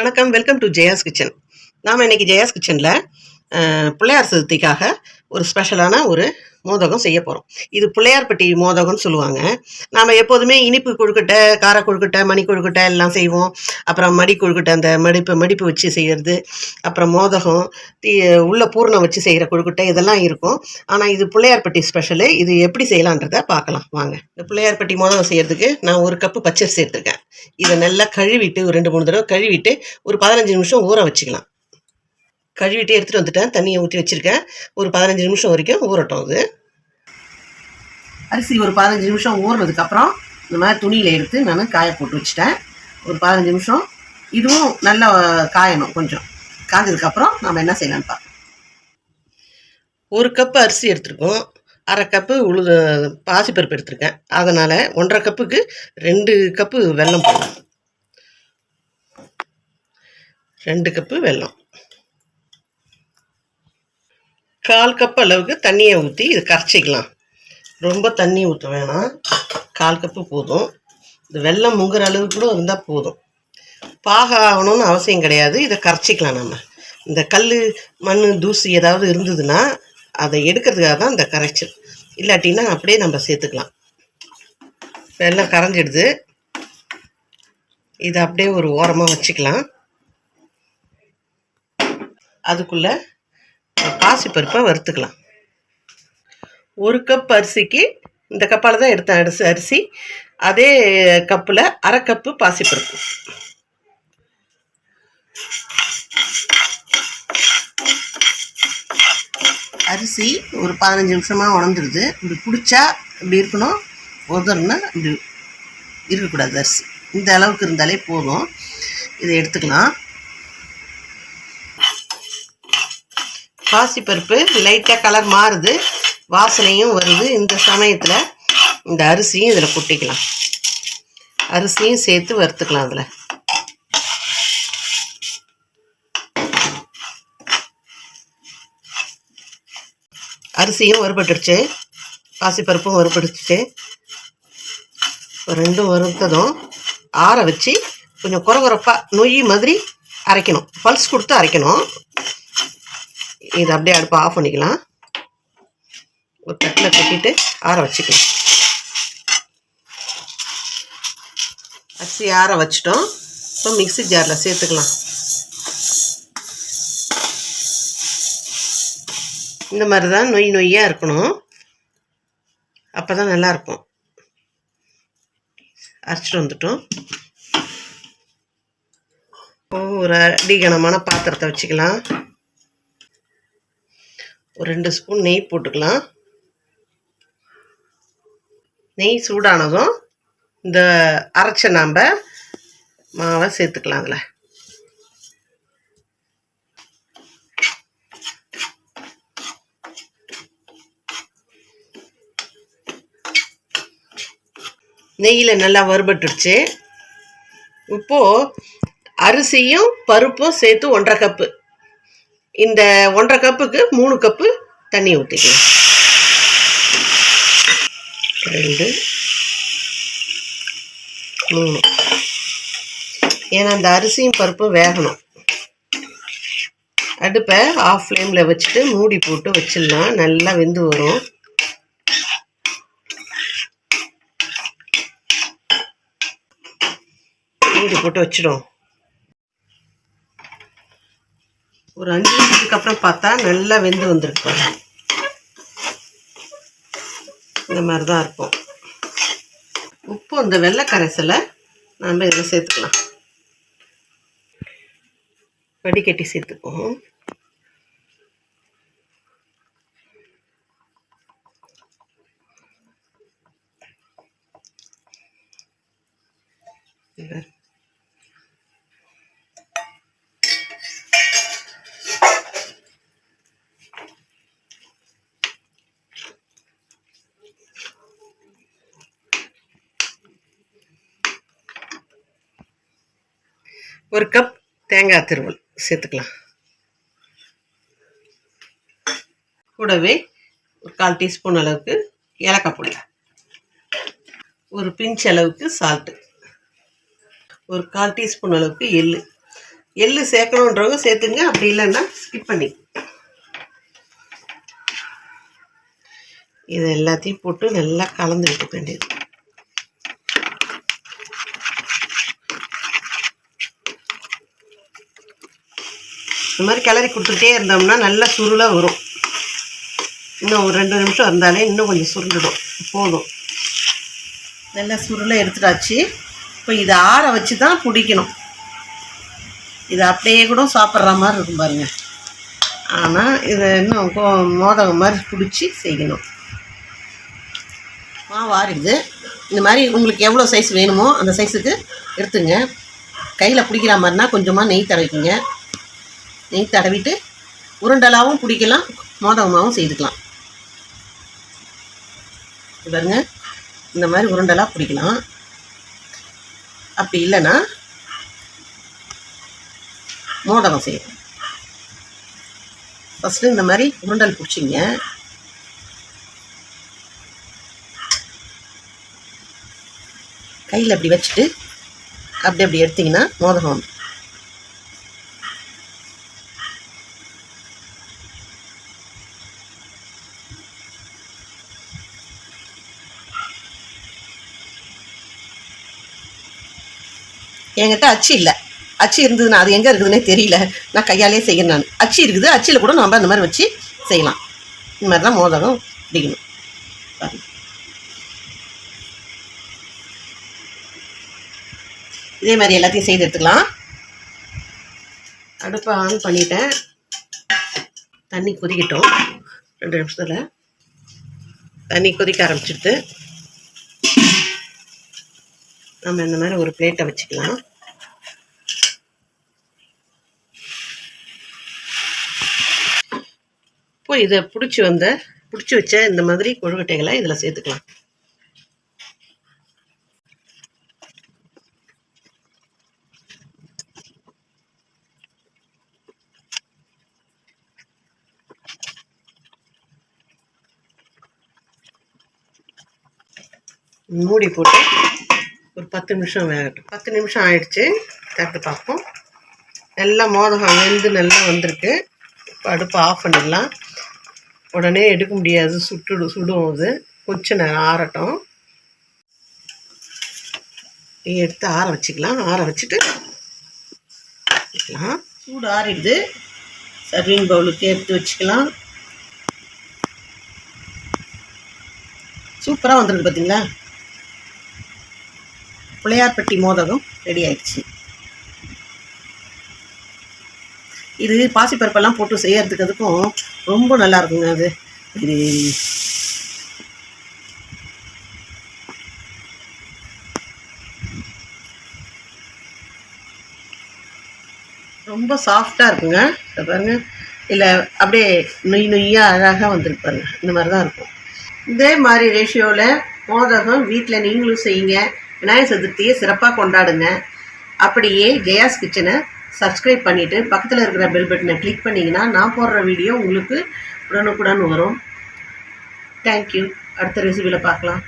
வணக்கம் welcome to Jaya's kitchen. நாம் இன்னைக்கு ஜெயாஸ் கிச்சனில் பிள்ளையார் சதுர்த்திக்காக ஒரு ஸ்பெஷலான ஒரு மோதகம் செய்ய போகிறோம் இது பிள்ளையார்பட்டி மோதகம்னு சொல்லுவாங்க. நாம் எப்போதுமே இனிப்பு கொழுக்கட்டை கார கொழுக்கட்டை மணி கொழுக்கட்டை எல்லாம் செய்வோம். அப்புறம் மடி கொழுக்கட்டை அந்த மடிப்பு மடிப்பு வச்சு செய்கிறது அப்புறம் மோதகம் தீ உள்ள பூர்ணம் வச்சு செய்கிற கொழுக்கட்டை இதெல்லாம் இருக்கும். ஆனால் இது பிள்ளையார்பட்டி ஸ்பெஷலு இது எப்படி செய்யலான்றதை பார்க்கலாம். வாங்க. இந்த பிள்ளையார்பட்டி மோதகம் செய்கிறதுக்கு நான் ஒரு கப்பு பச்சரிசி எடுத்திருக்கேன். இதை நல்லா கழுவிட்டு ஒரு ரெண்டு மூணு தடவை கழுவிட்டு ஒரு பதினஞ்சு நிமிஷம் ஊற வச்சுக்கலாம். கழுவிட்டு எடுத்துகிட்டு வந்துட்டேன். தண்ணியை ஊற்றி வச்சுருக்கேன். ஒரு பதினஞ்சு நிமிஷம் வரைக்கும் ஊறட்டும் அது. அரிசி ஒரு பதினஞ்சு நிமிஷம் ஊறினதுக்கப்புறம் இந்த மாதிரி துணியில் எடுத்து நான் காய போட்டு வச்சுட்டேன். ஒரு பதினஞ்சு நிமிஷம். இதுவும் நல்லா காயணும் கொஞ்சம். காஞ்சதுக்கப்புறம் நம்ம என்ன செய்யலாம்னு ஒரு கப்பு அரிசி எடுத்துருக்கோம். அரை கப்பு உழுது பாசிப்பருப்பு எடுத்திருக்கேன். அதனால் ஒன்றரை கப்புக்கு ரெண்டு கப்பு வெல்லம் போடணும். ரெண்டு கப்பு வெல்லம். கால் கப் அளவுக்கு தண்ணியை ஊற்றி இது கரைச்சிக்கலாம். ரொம்ப தண்ணி ஊற்ற வேணாம். கால் கப்பு போதும். இந்த வெல்லம் முங்குற அளவு கூட இருந்தால் போதும். பாக ஆகணும்னு அவசியம் கிடையாது. இதை கரைச்சிக்கலாம் நம்ம. இந்த கல் மண் தூசி ஏதாவது இருந்ததுன்னா அதை எடுக்கிறதுக்காக தான் இந்த கரைச்சல். இல்லாட்டினா அப்படியே நம்ம சேர்த்துக்கலாம். வெள்ளம் கரைஞ்சிடுது. இதை அப்படியே ஒரு ஓரமாக வச்சுக்கலாம். அதுக்குள்ளே பாசிப்பருப்பை வறுத்துக்கலாம். ஒரு கப் அரிசிக்கு இந்த கப்பால் தான் எடுத்தேன் அரிசி அரிசி. அதே கப்பில் அரை கப்பு பாசிப்பருப்பு அரிசி ஒரு பதினஞ்சு நிமிஷமாக உணர்ந்துடுது இப்படி பிடிச்சா இப்படி இருக்கணும். உதறனா இப்படி இருக்கக்கூடாது அரிசி. இந்த அளவுக்கு இருந்தாலே போதும். இதை எடுத்துக்கலாம். பாசிப்பருப்பு லைட்டாக கலர் மாறுது. வாசனையும் வருது. இந்த சமயத்தில் இந்த அரிசியும் இதில் கொட்டிக்கலாம். அரிசியும் சேர்த்து வறுத்துக்கலாம் அதில். அரிசியும் வறுபட்டுருச்சு. பாசிப்பருப்பும் வறுபட்டுருச்சு. ரெண்டும் வறுத்ததும் ஆற வச்சு கொஞ்சம் குறகுறப்பாக நொய் மாதிரி அரைக்கணும். பல்ஸ் கொடுத்து அரைக்கணும். இது அப்படியே அடுப்பு ஆஃப் பண்ணிக்கலாம். ஒரு தட்டில் கொட்டிட்டு ஆற வச்சுக்கலாம். அரிசி ஆற வச்சிட்டோம். இப்போ மிக்ஸி ஜாரில் சேர்த்துக்கலாம். இந்த மாதிரி தான் நொய் நொய்யாக இருக்கணும். அப்போ தான் நல்லாயிருக்கும் அரைச்சிட்டு வந்துட்டோம். ஒரு அடிகனமான பாத்திரத்தை வச்சுக்கலாம். ஒரு ரெண்டு ஸ்பூன் நெய் போட்டுக்கலாம். நெய் சூடானதும் இந்த அரைச்ச நாம் மாவை சேர்த்துக்கலாம் அதில். நெய்யில் நல்லா வறுபட்டுருச்சு. இப்போது அரிசியும் பருப்பும் சேர்த்து ஒன்றரை கப்பு. இந்த ஒன்றரை கப்புக்கு மூணு கப்பு தண்ணி ஊற்றிக்கலாம் ரெண்டு மூணு. ஏன்னா அந்த அரிசியும் பருப்பும் வேகணும். அடுப்பை ஆஃப் ஃப்ளேமில் வச்சுட்டு மூடி போட்டு வச்சிடலாம். நல்லா வெந்து வரும். மூடி போட்டு வச்சிடும். ஒரு அஞ்சு நிமிஷத்துக்கு அப்புறம் பார்த்தா நல்லா வெந்து வந்திருக்கு இந்த மாதிரி தான் இருக்கும். உப்பு இந்த வெள்ளை கரைசலை நாம் இதில் சேர்த்துக்கலாம். வடிகட்டி சேர்த்துக்குவோம். Gracias. ஒரு கப் தேங்காய் திருவல் சேர்த்துக்கலாம். கூடவே ஒரு கால் டீஸ்பூன் அளவுக்கு ஏலக்காய் பொடி. ஒரு பிஞ்ச் அளவுக்கு சால்ட்டு ஒரு கால் டீஸ்பூன் அளவுக்கு எள்ளு. எள்ளு சேர்க்கணுன்றவங்க சேர்த்துங்க. அப்படி இல்லைன்னா ஸ்கிப் பண்ணி. இது எல்லாத்தையும் போட்டு நல்லா கலந்து விட்டுக்க வேண்டியது. இந்த மாதிரி கிளறி கொடுத்துட்டே இருந்தோம்னா நல்லா சுருளாக வரும். இன்னும் ஒரு ரெண்டு நிமிஷம் இருந்தாலே இன்னும் கொஞ்சம் சுருண்டுடும். போதும். நல்லா சுருளை எடுத்துட்டாச்சு. இப்போ இதை ஆற வச்சு தான் பிடிக்கணும். இது அப்படியே கூட சாப்பிட்ற மாதிரி இருக்கும் பாருங்க. ஆனால் இதை இன்னும் கோ மோதகம் மாதிரி பிடிச்சி செய்யணும். மாவு ஆறிடுது இந்த மாதிரி உங்களுக்கு எவ்வளோ சைஸ் வேணுமோ அந்த சைஸுக்கு எடுத்துங்க. கையில் பிடிக்கிற மாதிரினா கொஞ்சமாக நெய் தடவிக்குங்க. நெய் தடவிட்டு உருண்டலாவும் பிடிக்கலாம் மோதகமாகவும் செய்துக்கலாம். பாருங்க இந்த மாதிரி உருண்டலாக பிடிக்கலாம். அப்படி இல்லைன்னா மோதகம் செய்யணும் ஃபஸ்ட்டு இந்த மாதிரி உருண்டல் பிடிச்சிங்க. கையில் அப்படி வச்சுட்டு அப்படி அப்படி எடுத்திங்கன்னா மோதகம் என்கிட்ட அச்சு இல்லை. அச்சு இருந்ததுன்னா அது எங்கே இருக்குதுன்னே தெரியல. நான் கையாலே செய்யணும் நான். அச்சு இருக்குது. அச்சில் கூட நம்ம அந்த மாதிரி வச்சு செய்யலாம். இந்த மாதிரி தான் மோதகம் பிடிக்கணும். இதே மாதிரி எல்லாத்தையும் செய்து எடுத்துக்கலாம். அடுப்பை ஆன் பண்ணிட்டேன். தண்ணி கொதிக்கட்டும். ரெண்டு நிமிஷத்தில். தண்ணி கொதிக்க ஆரம்பிச்சிடுது நம்ம இந்த மாதிரி ஒரு பிளேட்டை வச்சுக்கலாம். இதை பிடிச்சி வந்த பிடிச்சி வச்ச இந்த மாதிரி கொழுக்கட்டைகளை இதில் சேர்த்துக்கலாம். மூடி போட்டு ஒரு பத்து நிமிஷம் வேகட்டும். பத்து நிமிஷம் ஆயிடுச்சு. தட்டு பார்ப்போம். நல்லா மோதகம் வெந்து நல்லா வந்திருக்கு. இப்போ அடுப்பை ஆஃப் பண்ணிடலாம். உடனே எடுக்க முடியாது சுட்டுடும் சுடும் அது கொஞ்சம் நேரம் ஆறட்டும் எடுத்து ஆற வச்சுக்கலாம். ஆற வச்சுட்டு வச்சுக்கலாம் சூடு ஆறிடுது. சர்விங் பவுலுக்கு எடுத்து வச்சுக்கலாம். சூப்பராக வந்திருக்கு பார்த்தீங்களா பிள்ளையார்பட்டி மோதகம் ரெடி ஆயிடுச்சு. இது பாசிப்பருப்பெல்லாம் போட்டு செய்யறதுக்கு அதுக்கும் ரொம்ப நல்லா இருக்குங்க அது. இது ரொம்ப சாஃப்டாக இருக்குங்க. பாருங்க. இல்லை அப்படியே நொய் நொய்யாக அழகாக வந்துருக்கு பாருங்க. இந்த மாதிரி தான் இருக்கும். இதே மாதிரி ரேஷியோவில் மோதகம் வீட்டில் நீங்களும் செய்யுங்க. விநாயகர் சதுர்த்தியை சிறப்பாக கொண்டாடுங்க. அப்படியே ஜெயாஸ் கிச்சனை சப்ஸ்கிரைப் பண்ணிவிட்டு பக்கத்தில் இருக்கிற பெல் பட்டனை கிளிக் பண்ணிங்கன்னா நான் போடுற வீடியோ உங்களுக்கு உடனுக்குடன் வரும். தேங்க்யூ அடுத்த ரெசிபியில் பார்க்கலாம்.